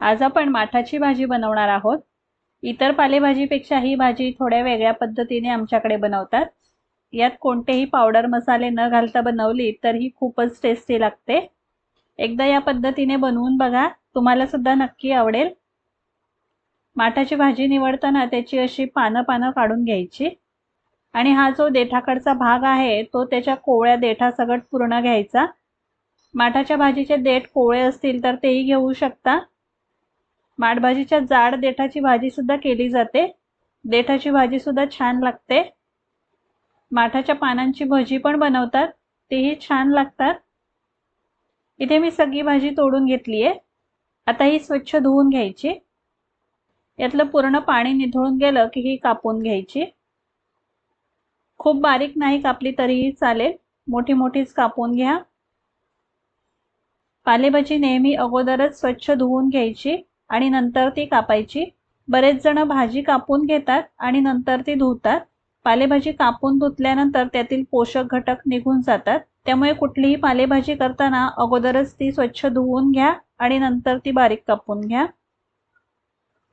आज आपण माठाची भाजी बनवणार आहोत. इतर पालेभाजीपेक्षा ही भाजी थोड्या वेगळ्या पद्धतीने आमच्याकडे बनवतात. यात कोणतेही पावडर मसाले न घालता बनवली तर ही खूपच टेस्टी लागते. एकदा या पद्धतीने बनवून बघा तुम्हाला सुद्धा नक्की आवडेल. माठाची भाजी निवडताना त्याची अशी पानं पानं काढून घ्यायची. आणि हा जो देठाकडचा भाग आहे तो त्याच्या कोवळ्या देठासकट पूर्ण घ्यायचा. माठाच्या भाजीचे देठ कोवळे असतील तर तेही घेऊ शकता. माठभाजीच्या जाड देठाची भाजी सुद्धा केली जाते. देठाची भाजी सुद्धा छान लागते. माठाच्या पानांची भजी पण बनवतात. तेही छान लागतात. इथे मी सगळी भाजी तोडून घेतली आहे आता ही स्वच्छ धुवून घ्यायची. यातलं पूर्ण पाणी निथळून गेलं की ही कापून घ्यायची. खूप बारीक नाही कापली तरीही चालेल. मोठी मोठीच कापून घ्या. पालेभाजी नेहमी अगोदरच स्वच्छ धुवून घ्यायची. आणि नंतर ती कापायची. बरेच जण भाजी कापून घेतात आणि नंतर ती धुतात. पालेभाजी कापून धुतल्यानंतर त्यातील पोषक घटक निघून जातात. त्यामुळे कुठलीही पालेभाजी करताना अगोदरच ती स्वच्छ धुवून घ्या आणि नंतर ती बारीक कापून घ्या.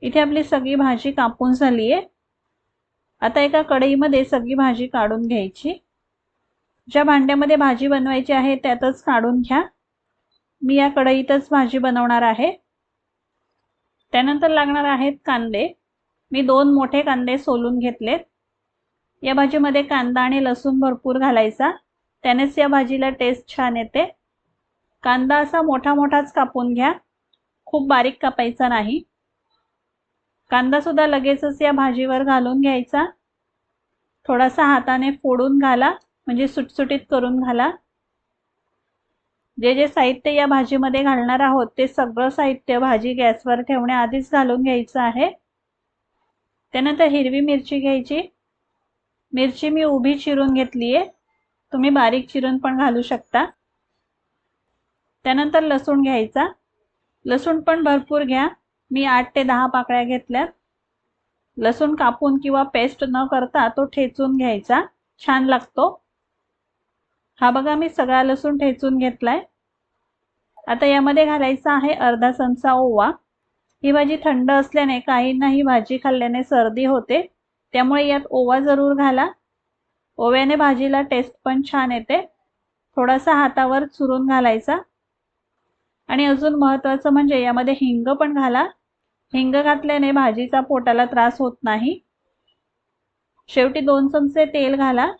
इथे आपली सगळी भाजी कापून झाली आहे आता एका कढईमध्ये सगळी भाजी काढून घ्यायची. ज्या भांड्यामध्ये भाजी बनवायची आहे त्यातच काढून घ्या. मी या कढईतच भाजी बनवणार आहे. त्यानंतर लागणार आहेत कांदे. मी दोन मोठे कांदे सोलून घेतलेत. या भाजीमध्ये कांदा आणि लसूण भरपूर घालायचा. त्यानेच या भाजीला टेस्ट छान येते. कांदा असा मोठा मोठाच कापून घ्या. खूप बारीक कापायचा नाही. कांदा सुद्धा लगेचच या भाजीवर घालून घ्यायचा. थोडासा हाताने फोडून घाला. म्हणजे सुटसुटीत करून घाला. जे जे साहित्य या भाजीमध्ये घालणार आहोत ते सगळं साहित्य भाजी गॅसवर ठेवण्याआधीच घालून घ्यायचं आहे. त्यानंतर हिरवी मिरची घ्यायची. मिरची मी उभी चिरून घेतली आहे तुम्ही बारीक चिरून पण घालू शकता. त्यानंतर लसूण घ्यायचा. लसूण पण भरपूर घ्या. मी आठ ते दहा पाकळ्या घेतल्यात लसूण कापून किंवा पेस्ट न करता तो ठेचून घ्यायचा. छान लागतो. हा बघा मी सगळा लसूण ठेचून घेतलाय. आता यामध्ये घालायचा आहे अर्धा चमचा ओवा. ही भाजी थंड असल्याने काहींना ही भाजी खाल्ल्याने सर्दी होते. त्यामुळे यात ओवा जरूर घाला. ओव्याने भाजीला टेस्ट पण छान येते. थोडासा हातावर चुरून घालायचा. आणि अजून महत्त्वाचं म्हणजे यामध्ये हिंग पण घाला. हिंग घातल्याने भाजीचा पोटाला त्रास होत नाही. शेवटी दोन चमचे तेल घाला.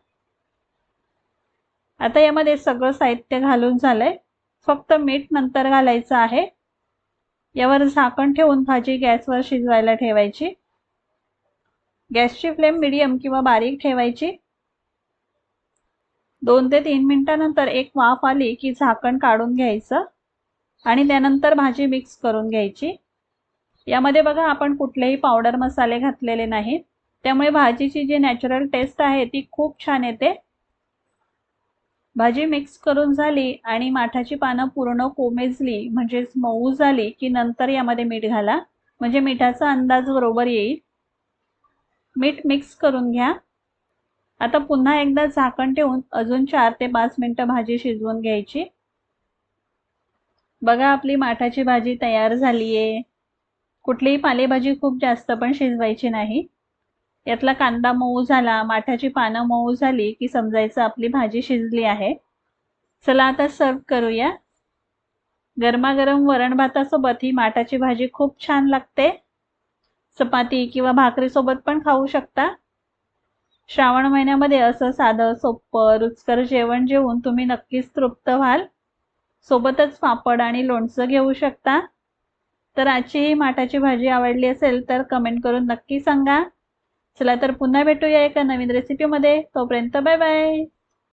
आता यामध्ये सगळं साहित्य घालून झालंय. फक्त मीठ नंतर घालायचं आहे. यावर झाकण ठेवून भाजी गॅसवर शिजवायला ठेवायची. गॅसची फ्लेम मिडियम किंवा बारीक ठेवायची. दोन ते तीन मिनिटानंतर एक वाफ आली की झाकण काढून घ्यायचं आणि त्यानंतर भाजी मिक्स करून घ्यायची. यामध्ये बघा आपण कुठलेही पावडर मसाले घातलेले नाहीत. त्यामुळे भाजीची जी नॅचरल टेस्ट आहे ती खूप छान येते. भाजी मिक्स करून झाली आणि माठाची पानं पूर्ण कोमेजली म्हणजेच मऊ झाली की नंतर यामध्ये मीठ घाला. म्हणजे मिठाचा अंदाज बरोबर येईल. मीठ मिक्स करून घ्या. आता पुन्हा एकदा झाकण ठेवून अजून चार ते पाच मिनटं भाजी शिजवून घ्यायची. बघा आपली माठाची भाजी तयार झाली आहे कुठलीही पालेभाजी खूप जास्त पण शिजवायची नाही. यातला कांदा मऊ झाला माठाची पानं मऊ झाली की समजायचं आपली भाजी शिजली आहे. चला आता सर्व करूया. गरमागरम वरण भातासोबत ही माठाची भाजी खूप छान लागते. चपाती किंवा भाकरीसोबत पण खाऊ शकता. श्रावण महिन्यामध्ये असं साधं सोप्पं रुचकर जेवण जेवून तुम्ही नक्कीच तृप्त व्हाल. सोबतच पापड आणि लोणचं घेऊ शकता. तर आजची ही माठाची भाजी आवडली असेल तर कमेंट करून नक्की सांगा. चला तर पुन्हा भेटूया एका नवीन रेसिपीमध्ये तोपर्यंत बाय बाय